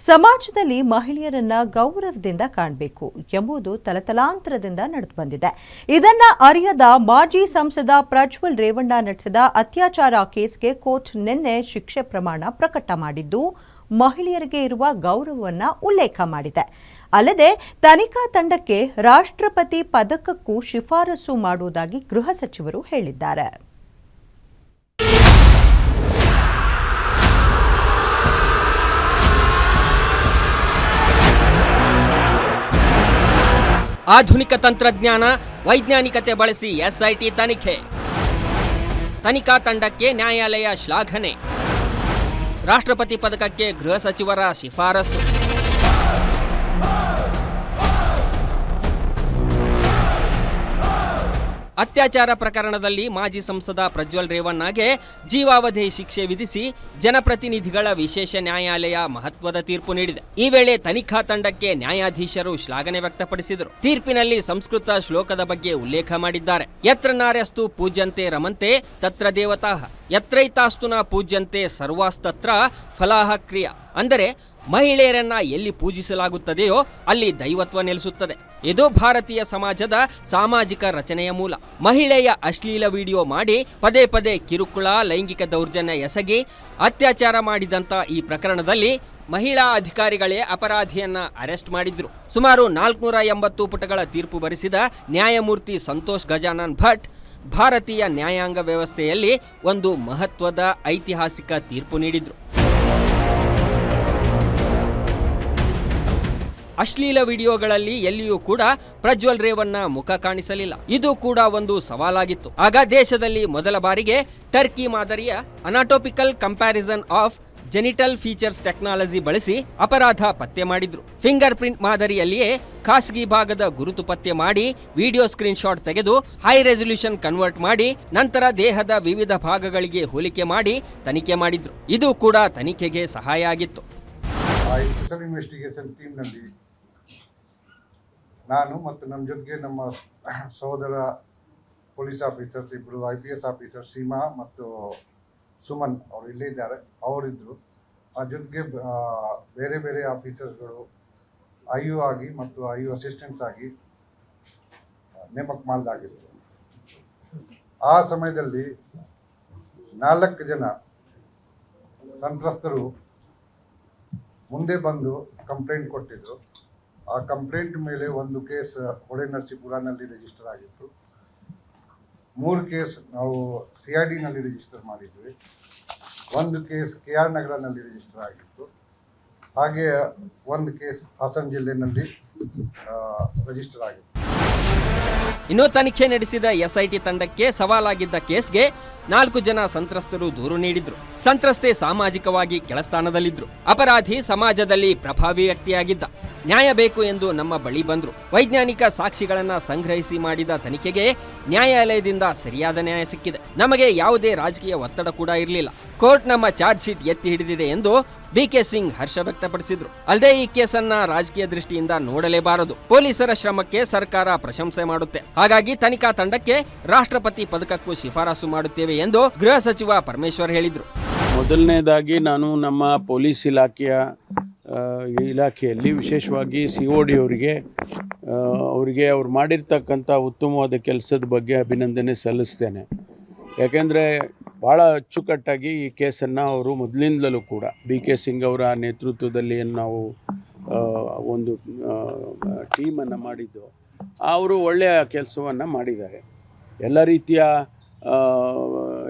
ಸಮಾಜದಲ್ಲಿ ಮಹಿಳೆಯರನ್ನ ಗೌರವದಿಂದ ಕಾಣಬೇಕು ಎಂಬುದು ತಲತಲಾಂತರದಿಂದ ನಡೆದು ಬಂದಿದೆ. ಇದನ್ನ ಅರಿಯದ ಮಾಜಿ ಸಂಸದ ಪ್ರಜ್ವಲ್ ರೇವಣ್ಣ ನಡೆಸಿದ ಅತ್ಯಾಚಾರ ಕೇಸ್ಗೆ ಕೋರ್ಟ್ ನಿನ್ನೆ ಶಿಕ್ಷೆ ಪ್ರಮಾಣ ಪ್ರಕಟ ಮಾಡಿದ್ದು, ಮಹಿಳೆಯರಿಗೆ ಇರುವ ಗೌರವವನ್ನ ಉಲ್ಲೇಖ ಮಾಡಿದೆ. ಅಲ್ಲದೆ, ತನಿಖಾ ತಂಡಕ್ಕೆ ರಾಷ್ಟ್ರಪತಿ ಪದಕಕ್ಕೂ ಶಿಫಾರಸು ಮಾಡುವುದಾಗಿ ಗೃಹ ಸಚಿವರು ಹೇಳಿದ್ದಾರೆ. ಆಧುನಿಕ ತಂತ್ರಜ್ಞಾನ, ವೈಜ್ಞಾನಿಕತೆ ಬಳಸಿ ಎಸ್ಐಟಿ ತನಿಖೆ. ತನಿಖಾ ತಂಡಕ್ಕೆ ನ್ಯಾಯಾಲಯ ಶ್ಲಾಘನೆ. ರಾಷ್ಟ್ರಪತಿ ಪದಕಕ್ಕೆ ಗೃಹ ಸಚಿವರ ಶಿಫಾರಸು. ಅತ್ಯಾಚಾರ ಪ್ರಕರಣದಲ್ಲಿ ಮಾಜಿ ಸಂಸದ ಪ್ರಜ್ವಲ್ ರೇವಣ್ಣಗೆ ಜೀವಾವಧಿ ಶಿಕ್ಷೆ ವಿಧಿಸಿ ಜನಪ್ರತಿನಿಧಿಗಳ ವಿಶೇಷ ನ್ಯಾಯಾಲಯ ಮಹತ್ವದ ತೀರ್ಪು ನೀಡಿದೆ. ಈ ವೇಳೆ ತನಿಖಾ ತಂಡಕ್ಕೆ ನ್ಯಾಯಾಧೀಶರು ಶ್ಲಾಘನೆ ವ್ಯಕ್ತಪಡಿಸಿದರು. ತೀರ್ಪಿನಲ್ಲಿ ಸಂಸ್ಕೃತ ಶ್ಲೋಕದ ಬಗ್ಗೆ ಉಲ್ಲೇಖ ಮಾಡಿದ್ದಾರೆ. ಯತ್ರ ನಾರ್ಯಸ್ತು ಪೂಜ್ಯಂತೆ ರಮಂತೆ ತತ್ರ ದೇವತಾ. ಯತ್ರೈತಾಸ್ತುನ ಪೂಜ್ಯಂತೆ ಸರ್ವಾಸ್ತತ್ರ ಫಲಾಹ ಕ್ರಿಯಾ. ಅಂದರೆ ಮಹಿಳೆಯರನ್ನ ಎಲ್ಲಿ ಪೂಜಿಸಲಾಗುತ್ತದೆಯೋ ಅಲ್ಲಿ ದೈವತ್ವ ನೆಲೆಸುತ್ತದೆ. ಇದು ಭಾರತೀಯ ಸಮಾಜದ ಸಾಮಾಜಿಕ ರಚನೆಯ ಮೂಲ. ಮಹಿಳೆಯ ಅಶ್ಲೀಲ ವಿಡಿಯೋ ಮಾಡಿ ಪದೇ ಪದೇ ಕಿರುಕುಳ, ಲೈಂಗಿಕ ದೌರ್ಜನ್ಯ ಎಸಗಿ ಅತ್ಯಾಚಾರ ಮಾಡಿದಂತ ಈ ಪ್ರಕರಣದಲ್ಲಿ ಮಹಿಳಾ ಅಧಿಕಾರಿಗಳೇ ಅಪರಾಧಿಯನ್ನ ಅರೆಸ್ಟ್ ಮಾಡಿದ್ರು. ಸುಮಾರು ನಾಲ್ಕುನೂರ ಎಂಬತ್ತು ಪುಟಗಳ ತೀರ್ಪು ಬರೆಸಿದ ನ್ಯಾಯಮೂರ್ತಿ ಸಂತೋಷ್ ಗಜಾನನ್ ಭಟ್ ಭಾರತೀಯ ನ್ಯಾಯಾಂಗ ವ್ಯವಸ್ಥೆಯಲ್ಲಿ ಒಂದು ಮಹತ್ವದ ಐತಿಹಾಸಿಕ ತೀರ್ಪು ನೀಡಿದ್ರು. ಅಶ್ಲೀಲ ವಿಡಿಯೋಗಳಲ್ಲಿ ಎಲ್ಲಿಯೂ ಕೂಡ ಪ್ರಜ್ವಲ್ ರೇವಣ್ಣ ಮುಖ ಕಾಣಿಸಲಿಲ್ಲ. ಇದು ಕೂಡ ಒಂದು ಸವಾಲಾಗಿತ್ತು. ಆಗ ದೇಶದಲ್ಲಿ ಮೊದಲ ಬಾರಿಗೆ ಟರ್ಕಿ ಮಾದರಿಯ anatomical comparison of genital features technology ಬಳಸಿ ಅಪರಾಧ ಪತ್ತೆ ಮಾಡಿದ್ರು. ಫಿಂಗರ್ ಪ್ರಿಂಟ್ ಮಾದರಿಯಲ್ಲಿಯೇ ಖಾಸಗಿ ಭಾಗದ ಗುರುತು ಪತ್ತೆ ಮಾಡಿ ವಿಡಿಯೋ ಸ್ಕ್ರೀನ್ ಶಾಟ್ ತೆಗೆದು ಹೈ ರೆಸೊಲ್ಯೂಷನ್ ಕನ್ವರ್ಟ್ ಮಾಡಿ ನಂತರ ದೇಹದ ವಿವಿಧ ಭಾಗಗಳಿಗೆ ಹೋಲಿಕೆ ಮಾಡಿ ತನಿಖೆ ಮಾಡಿದ್ರು. ಇದು ಕೂಡ ತನಿಖೆಗೆ ಸಹಾಯ ಆಗಿತ್ತು. ನಾನು ಮತ್ತು ನಮ್ಮ ಜೊತೆಗೆ ನಮ್ಮ ಸಹೋದರ ಪೊಲೀಸ್ ಆಫೀಸರ್ಸ್ ಇಬ್ಬರು I P S officer Seema ಮತ್ತು ಸುಮನ್ ಅವರು ಇಲ್ಲೇ ಇದ್ದಾರೆ. ಅವರಿದ್ದರು ಆ ಜೊತೆಗೆ ಬೇರೆ ಬೇರೆ ಆಫೀಸರ್ಸ್ಗಳು, ಐ ಯು ಆಗಿ ಮತ್ತು ಐ ಯು ಅಸಿಸ್ಟೆಂಟ್ಸ್ ಆಗಿ ನೇಮಕ ಮಾಡಿದಾಗಿದ್ದರು ಆ ಸಮಯದಲ್ಲಿ ನಾಲ್ಕು ಜನ ಸಂತ್ರಸ್ತರು ಮುಂದೆ ಬಂದು ಕಂಪ್ಲೇಂಟ್ ಕೊಟ್ಟಿದ್ರು. ಆ ಕಂಪ್ಲೇಂಟ್ ಮೇಲೆ ಒಂದು ಕೇಸ್ ಹೊಳೆ ನರಸೀಪುರನಲ್ಲಿ ರಿಜಿಸ್ಟರ್ ಆಗಿತ್ತು. ಮೂರು ಕೇಸ್ ನಾವು ಸಿ ಆರ್ ಡಿನಲ್ಲಿ ರಿಜಿಸ್ಟರ್ ಮಾಡಿದ್ವಿ. ಒಂದು ಕೇಸ್ ಕೆ ಆರ್ ನಗರನಲ್ಲಿ ರಿಜಿಸ್ಟರ್ ಆಗಿತ್ತು. ಹಾಗೆ ಒಂದು ಕೇಸ್ ಹಾಸನ ಜಿಲ್ಲೆನಲ್ಲಿ ರಿಜಿಸ್ಟರ್ ಆಗಿತ್ತು. ಇನ್ನು ತನಿಖೆ ನಡೆಸಿದ ಎಸ್ಐಟಿ ತಂಡಕ್ಕೆ ಸವಾಲಾಗಿದ್ದ ಕೇಸ್ಗೆ ನಾಲ್ಕು ಜನ ಸಂತ್ರಸ್ತರು ದೂರು ನೀಡಿದ್ರು. ಸಂತ್ರಸ್ತೆ ಸಾಮಾಜಿಕವಾಗಿ ಕೆಳಸ್ಥಾನದಲ್ಲಿದ್ರು. ಅಪರಾಧಿ ಸಮಾಜದಲ್ಲಿ ಪ್ರಭಾವಿ ವ್ಯಕ್ತಿಯಾಗಿದ್ದ. ನ್ಯಾಯ ಬೇಕು ಎಂದು ನಮ್ಮ ಬಳಿ ಬಂದ್ರು. ವೈಜ್ಞಾನಿಕ ಸಾಕ್ಷಿಗಳನ್ನ ಸಂಗ್ರಹಿಸಿ ಮಾಡಿದ ತನಿಖೆಗೆ ನ್ಯಾಯಾಲಯದಿಂದ ಸರಿಯಾದ ನ್ಯಾಯ ಸಿಕ್ಕಿದೆ. ನಮಗೆ ಯಾವುದೇ ರಾಜಕೀಯ ಒತ್ತಡ ಕೂಡ ಇರಲಿಲ್ಲ. ಕೋರ್ಟ್ ನಮ್ಮ ಚಾರ್ಜ್ ಶೀಟ್ ಎತ್ತಿ ಹಿಡಿದಿದೆ ಎಂದು ಬಿ ಕೆ ಸಿಂಗ್ ಹರ್ಷ ವ್ಯಕ್ತಪಡಿಸಿದ್ರು. ಅಲ್ಲದೆ ಈ ಕೇಸನ್ನ ರಾಜಕೀಯ ದೃಷ್ಟಿಯಿಂದ ನೋಡಲೇಬಾರದು. ಪೊಲೀಸರ ಶ್ರಮಕ್ಕೆ ಸರ್ಕಾರ ಪ್ರಶಂಸೆ ಮಾಡುತ್ತೆ. ಹಾಗಾಗಿ ತನಿಖಾ ತಂಡಕ್ಕೆ ರಾಷ್ಟ್ರಪತಿ ಪದಕಕ್ಕೂ ಶಿಫಾರಸು ಮಾಡುತ್ತೇವೆ ಎಂದು ಗೃಹ ಸಚಿವ ಪರಮೇಶ್ವರ್ ಹೇಳಿದರು. ಮೊದಲನೇದಾಗಿ ನಾನು ನಮ್ಮ ಪೊಲೀಸ್ ಇಲಾಖೆಯ ಇಲಾಖೆಯಲ್ಲಿ ವಿಶೇಷವಾಗಿ ಸಿ ಒ ಡಿ ಅವರಿಗೆ ಅವರಿಗೆ ಅವ್ರು ಮಾಡಿರ್ತಕ್ಕಂಥ ಉತ್ತಮವಾದ ಕೆಲಸದ ಬಗ್ಗೆ ಅಭಿನಂದನೆ ಸಲ್ಲಿಸ್ತೇನೆ. ಯಾಕೆಂದರೆ ಭಾಳ ಅಚ್ಚುಕಟ್ಟಾಗಿ ಈ ಕೇಸನ್ನು ಅವರು ಮೊದಲಿಂದಲೂ ಕೂಡ ಬಿ ಕೆ ಸಿಂಗ್ ಅವರ ನೇತೃತ್ವದಲ್ಲಿ ನಾವು ಒಂದು ಟೀಮನ್ನು ಮಾಡಿದ್ದು, ಅವರು ಒಳ್ಳೆಯ ಕೆಲಸವನ್ನು ಮಾಡಿದ್ದಾರೆ. ಎಲ್ಲ ರೀತಿಯ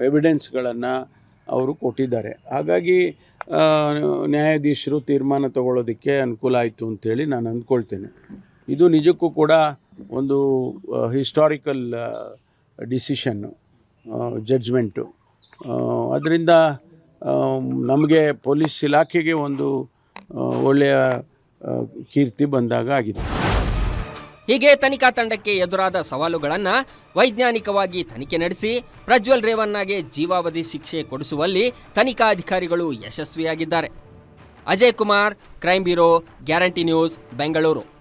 ಎವಿಡೆನ್ಸ್ಗಳನ್ನು ಅವರು ಕೊಟ್ಟಿದ್ದಾರೆ. ಹಾಗಾಗಿ ನ್ಯಾಯಾಧೀಶರು ತೀರ್ಮಾನ ತಗೊಳ್ಳೋದಕ್ಕೆ ಅನುಕೂಲ ಆಯಿತು ಅಂಥೇಳಿ ನಾನು ಅಂದ್ಕೊಳ್ತೇನೆ. ಇದು ನಿಜಕ್ಕೂ ಕೂಡ ಒಂದು ಹಿಸ್ಟಾರಿಕಲ್ ಡಿಸಿಷನ್ನು ಜಡ್ಜ್ಮೆಂಟು ಅದರಿಂದ ನಮಗೆ ಪೊಲೀಸ್ ಇಲಾಖೆಗೆ ಒಂದು ಒಳ್ಳೆಯ ಕೀರ್ತಿ ಬಂದಾಗ ಆಗಿದೆ. ಹೀಗೆ ತನಿಖಾ ತಂಡಕ್ಕೆ ಎದುರಾದ ಸವಾಲುಗಳನ್ನು ವೈಜ್ಞಾನಿಕವಾಗಿ ತನಿಖೆ ನಡೆಸಿ ಪ್ರಜ್ವಲ್ ರೇವಣ್ಣಗೆ ಜೀವಾವಧಿ ಶಿಕ್ಷೆ ಕೊಡಿಸುವಲ್ಲಿ ತನಿಖಾಧಿಕಾರಿಗಳು ಯಶಸ್ವಿಯಾಗಿದ್ದಾರೆ. Ajay Kumar crime bureau, guarantee news, Bengaluru.